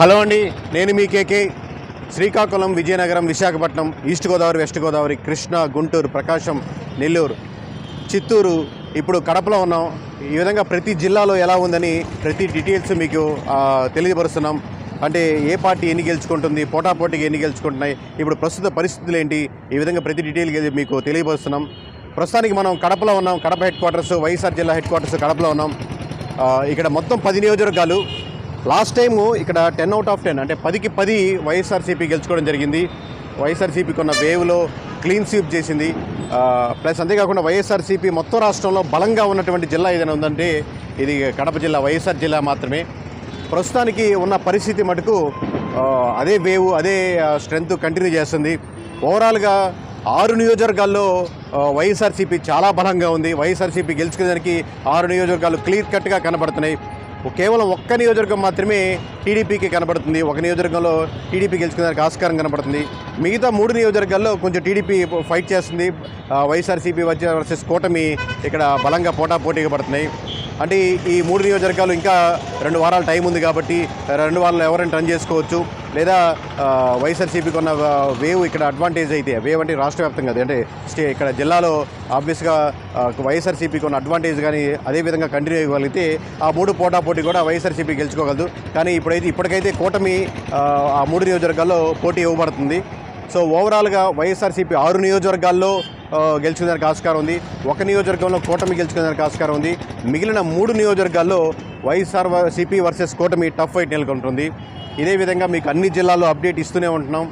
Hello అండి నేను మీ KK. Srikakulam Vizianagaram Visakhapatnam east Godavari west Godavari Krishna Guntur Prakasam Nellore Chittoor ఇప్పుడు కడపలో ఉన్నాం. ఈ విధంగా ప్రతి జిల్లాలో ఎలా ఉందని ప్రతి డీటెయిల్స్ మీకు తెలియపరుస్తున్నాం. అంటే ఏ పార్టీ ఎన్ని గెలుచుకుంటుంది పోటాపోటీకి ఎన్ని గెలుచుకుంటున్నాయి ఇప్పుడు ప్రస్తుత పరిస్థితులు ఏంటి ఈ విధంగా ప్రతి డీటెయిల్ మీకు తెలియపరుస్తున్నాం. ప్రస్తుతానికి మనం కడపలో ఉన్నాం కడప హెడ్ క్వార్టర్స్ వైఎస్ఆర్ జిల్లా హెడ్ క్వార్టర్స్ కడపలో ఉన్నాం. ఇక్కడ మొత్తం పది నియోజకవర్గాలు లాస్ట్ టైము ఇక్కడ టెన్ అవుట్ ఆఫ్ టెన్ అంటే పదికి పది వైఎస్ఆర్సీపీ గెలుచుకోవడం జరిగింది. వైఎస్ఆర్సీపీకి ఉన్న వేవ్లో క్లీన్ స్వీప్ చేసింది. ప్లస్ అంతేకాకుండా వైఎస్ఆర్సీపీ మొత్తం రాష్ట్రంలో బలంగా ఉన్నటువంటి జిల్లా ఏదైనా ఉందంటే ఇది కడప జిల్లా వైఎస్ఆర్ జిల్లా మాత్రమే. ప్రస్తుతానికి ఉన్న పరిస్థితి మటుకు అదే వేవ్ అదే స్ట్రెంగ్త్ కంటిన్యూ చేస్తుంది. ఓవరాల్గా ఆరు నియోజకవర్గాల్లో వైఎస్ఆర్సీపీ చాలా బలంగా ఉంది. వైఎస్ఆర్సీపీ గెలుచుకోవడానికి ఆరు నియోజకవర్గాలు క్లియర్ కట్గా కనబడుతున్నాయి. కేవలం ఒక్క నియోజకవర్గం మాత్రమే టీడీపీకి కనబడుతుంది. ఒక నియోజకవర్గంలో టీడీపీ గెలుచుకునేదానికి ఆస్కారం కనబడుతుంది. మిగతా మూడు నియోజకవర్గాల్లో కొంచెం టీడీపీ ఫైట్ చేస్తుంది. వైఎస్ఆర్సీపీ వచ్చే వర్సెస్ కూటమి ఇక్కడ బలంగా పోటాపోటీగా పడుతున్నాయి. అంటే ఈ- మూడు నియోజకవర్గాలు ఇంకా రెండు వారాల టైం ఉంది కాబట్టి రెండు వారాలు ఎవరైనా రన్ చేసుకోవచ్చు. లేదా వైఎస్ఆర్సీపీకి ఉన్న వేవ్ ఇక్కడ అడ్వాంటేజ్ అయితే వేవ్ అంటే రాష్ట్ర వ్యాప్తంగా అంటే స్టే ఇక్కడ జిల్లాలో ఆబ్వియస్గా వైఎస్ఆర్సీపీకి ఉన్న అడ్వాంటేజ్ కానీ అదేవిధంగా కంటిన్యూ అవ్వగలిగితే ఆ మూడు పోటాపోటీ కూడా వైఎస్ఆర్సీపీ గెలుచుకోగలదు. కానీ ఇప్పుడైతే ఇప్పటికైతే కూటమి ఆ, మూడు నియోజకవర్గాల్లో పోటీ ఇవ్వబడుతుంది. సో ఓవరాల్గా వైఎస్ఆర్సీపీ ఆరు నియోజకవర్గాల్లో గెలుచుకునేదానికి ఆస్కారం ఉంది. ఒక నియోజకవర్గంలో కూటమి గెలుచుకునేదానికి ఆస్కారం ఉంది. మిగిలిన మూడు నియోజకవర్గాల్లో వైఎస్ఆర్ సిపి వర్సెస్ కూటమి టఫ్ ఫైట్ నెలకొంటుంది. ఇదే విధంగా మీకు అన్ని జిల్లాల్లో అప్డేట్ ఇస్తూనే ఉంటున్నాం.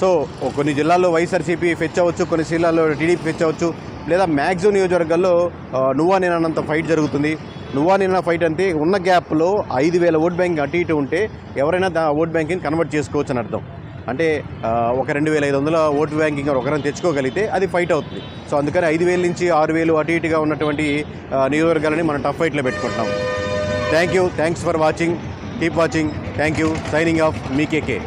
సో కొన్ని జిల్లాల్లో వైఎస్ఆర్సీపీ ఫెచ్ అవ్వచ్చు కొన్ని జిల్లాల్లో టీడీపీ ఫెచ్ అవ్వచ్చు లేదా మ్యాక్సిమం నియోజకవర్గాల్లో నువ్వా నేనంత ఫైట్ జరుగుతుంది. నువ్వా నిన్న ఫైట్ అంటే ఉన్న గ్యాప్లో ఐదు వేల ఓట్ బ్యాంక్ అటు ఇటు ఉంటే ఎవరైనా దా ఓట్ బ్యాంకింగ్ కన్వర్ట్ చేసుకోవచ్చు అని అర్థం. అంటే ఒక రెండు వేల ఐదు వందల ఓటు బ్యాంకింగ్ ఒకరిని తెచ్చుకోగలిగితే అది ఫైట్ అవుతుంది. సో అందుకని ఐదు వేల నుంచి ఆరు వేలు అటు ఇటుగా ఉన్నటువంటి నియోజకవర్గాలని మనం టఫ్ ఫైట్లో పెట్టుకుంటున్నాం thank you. Thanks for watching. Keep watching. Thank you. Signing off me KK